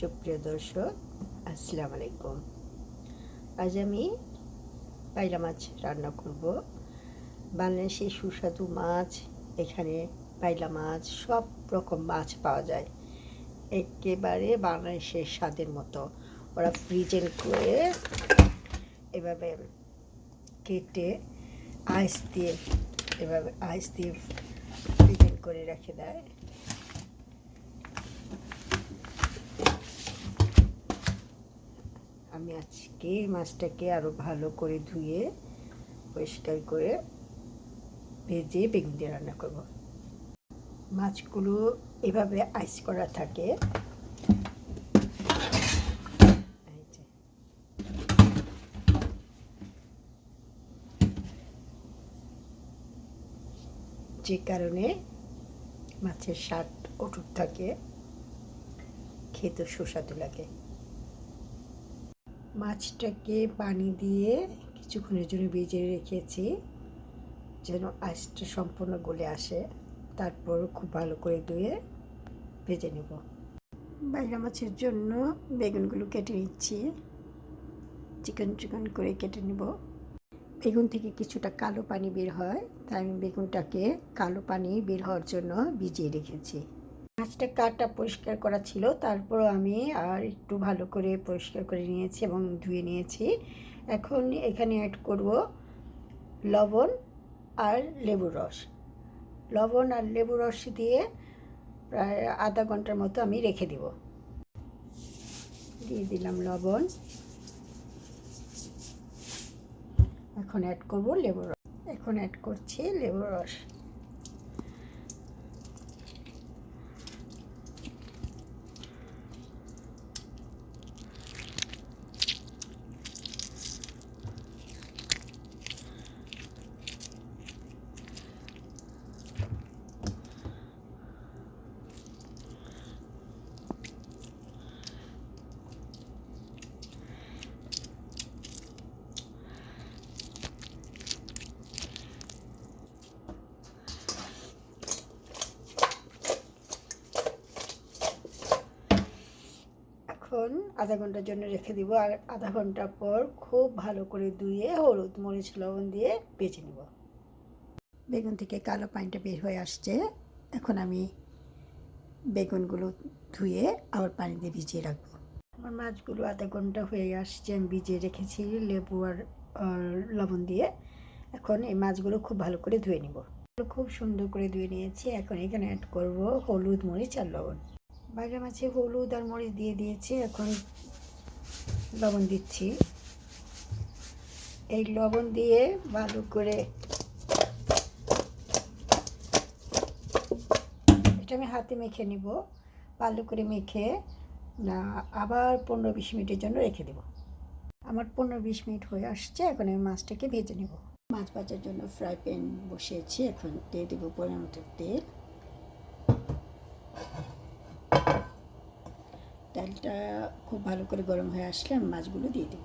সুপ্রিয় দর্শক, আসসালামু আলাইকুম। আজ আমি পাইলা মাছ রান্না করব। বাংলাদেশে সুস্বাদু মাছ, এখানে পাইলা মাছ, সব রকম মাছ পাওয়া যায়। একেবারে বাংলাদেশের স্বাদের মতো। ওরা ফ্রিজের করে এভাবে কেটে আইস দিয়ে, এভাবে আইস দিয়ে ফ্রিজেন করে রেখে দেয়। আমি আজকে মাছটাকে আরও ভালো করে ধুয়ে, পরিষ্কার করে ভেজে বেগুন দিয়ে রান্না করব। মাছগুলো এভাবে আইস করা থাকে। যে। কারণে মাছের স্বাদ অটুট থাকে খেতে সুস্বাদু লাগে। মাছটাকে পানি দিয়ে কিছুক্ষণের জন্য ভিজিয়ে রেখেছি, যেন আইসটা সম্পূর্ণ গলে আসে। তারপর খুব ভালো করে ধুয়ে ভেজে নেব। বাইরা মাছের জন্য বেগুনগুলো কেটে নিচ্ছি। চিকন চিকন করে কেটে নেব। বেগুন থেকে কিছুটা কালো পানি বের হয়, তাই আমি বেগুনটাকে কালো পানি বের হওয়ার জন্য ভিজিয়ে রেখেছি। মাছটা কাটা পরিষ্কার করা ছিল তারপর আমি আর একটু ভালো করে পরিষ্কার করে নিয়েছি এবং ধুয়ে নিয়েছি। এখন এখানে অ্যাড করব লবণ আর লেবুর রস। লবণ আর লেবু রস দিয়ে প্রায় আধা ঘণ্টার মতো আমি রেখে দেব। দিয়ে দিলাম লবণ। এখন অ্যাড করব লেবুর রস। এখন অ্যাড করছি লেবুর রস। এখন আধা ঘণ্টার জন্য রেখে দিব আর আধা ঘণ্টা পর খুব ভালো করে ধুয়ে হলুদ, মরিচ, লবণ দিয়ে বেছে নেব। বেগুন থেকে কালো পানিটা বের হয়ে আসছে। এখন আমি বেগুনগুলো ধুয়ে আবার পানি দিয়ে ভিজিয়ে রাখব। আমার মাছগুলো আধা ঘণ্টা হয়ে আসছে, আমি ভিজিয়ে রেখেছি লেবু আর লবণ দিয়ে। এখন এই মাছগুলো খুব ভালো করে ধুয়ে নিব। খুব সুন্দর করে ধুয়ে নিয়েছি। এখন এখানে অ্যাড করব হলুদ, মরিচ আর লবণ। বাইরে মাছে হলুদ আর মরিচ দিয়ে দিয়েছি, এখন লবণ দিচ্ছি। এই লবণ দিয়ে ভালো করে এটা আমি হাতে মেখে নিব, ভালো করে মেখে না, আবার পনেরো বিশ মিনিটের জন্য রেখে দেব। আমার পনেরো বিশ মিনিট হয়ে আসছে, এখন আমি মাছটাকে ভেজে নেব। মাছ ভাজার জন্য ফ্রাই প্যান বসিয়েছি, এখন দিয়ে দেবো পরিমাণ তেল। তেলটা খুব ভালো করে গরম হয়ে আসলে আমি মাছগুলো দিয়ে দেব।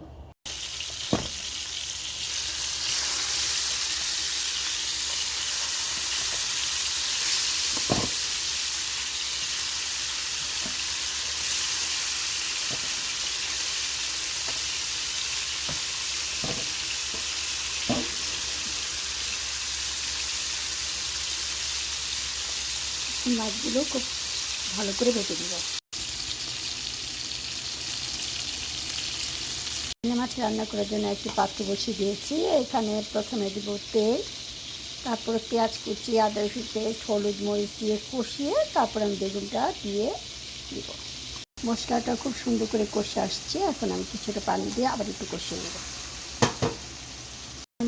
মাছগুলো খুব ভালো করে ভেজে নেব। চিংড়ি মাছ রান্না করার জন্য একটি পাত্র বসিয়ে দিয়েছি। এখানে প্রথমে দিব তেল, তারপরে পেঁয়াজ কুচি, আদা রসুন পেস্ট, হলুদ মরিচ দিয়ে কষিয়ে তারপরে আমি বেগুনটা দিয়ে দিব। মশলাটা খুব সুন্দর করে কষে আসছে। এখন আমি কিছুটা পানি দিয়ে আবার একটু কষিয়ে নেব।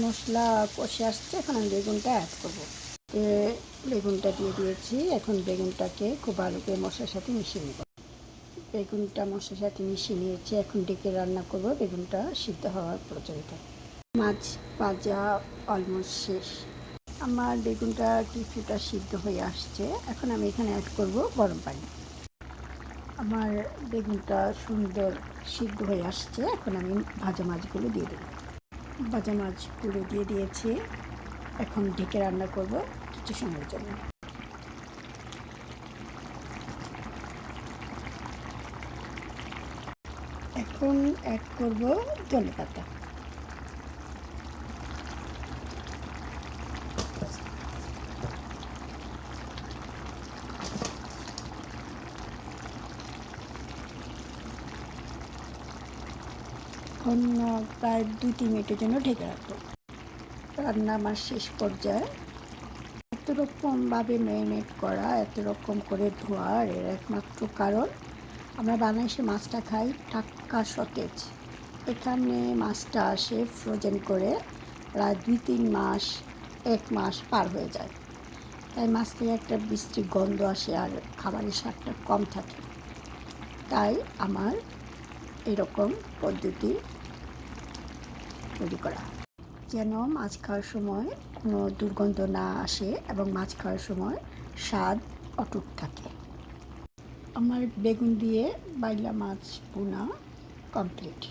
মশলা কষে আসছে। এখন আমি বেগুনটা অ্যাড করব। বেগুনটা দিয়ে দিয়েছি। এখন বেগুনটাকে খুব ভালো করে মশলার সাথে মিশিয়ে নেব। বেগুনটা মশলার সাথে মিশিয়ে নিয়েছি। এখন ডেকে রান্না করব বেগুনটা সিদ্ধ হওয়ার প্রচলিত মাছ ভাজা অলমোস্ট শেষ। আমার বেগুনটা কিছুটা সিদ্ধ হয়ে আসছে। এখন আমি এখানে অ্যাড করব গরম পানি। আমার বেগুনটা সুন্দর সিদ্ধ হয়ে আসছে। এখন আমি ভাজা মাছগুলো দিয়ে দেব। ভাজা মাছগুলো দিয়ে দিয়েছি। এখন ঢেকে রান্না করব কিছু সময়ের জন্য। এখন অ্যাড করব ধনে পাতা। এখন প্রায় দুই তিন মিনিটের জন্য ঢেকে রাখব। রান্না আমার শেষ পর্যায়ে। এত রকমভাবে ম্যারিনেট করা, এত রকম করে ধোয়ার এর একমাত্র কারণ আমরা বাংলাদেশে মাছটা খাই টাটকা সতেজ। এখানে মাছটা আসে ফ্রোজেন করে প্রায় দুই তিন মাস, এক মাস পার হয়ে যায়। তাই মাছ থেকে একটা বৃষ্টি গন্ধ আসে আর খাবারের স্বাদটা কম থাকে। তাই আমার এরকম পদ্ধতি তৈরি করা। যেন মাছ খাওয়ার সময় কোনো দুর্গন্ধ না আসে এবং মাছ খাওয়ার সময় স্বাদ অটুট থাকে। আমার বেগুন দিয়ে বাইলা মাছ পোনা কমপ্লিট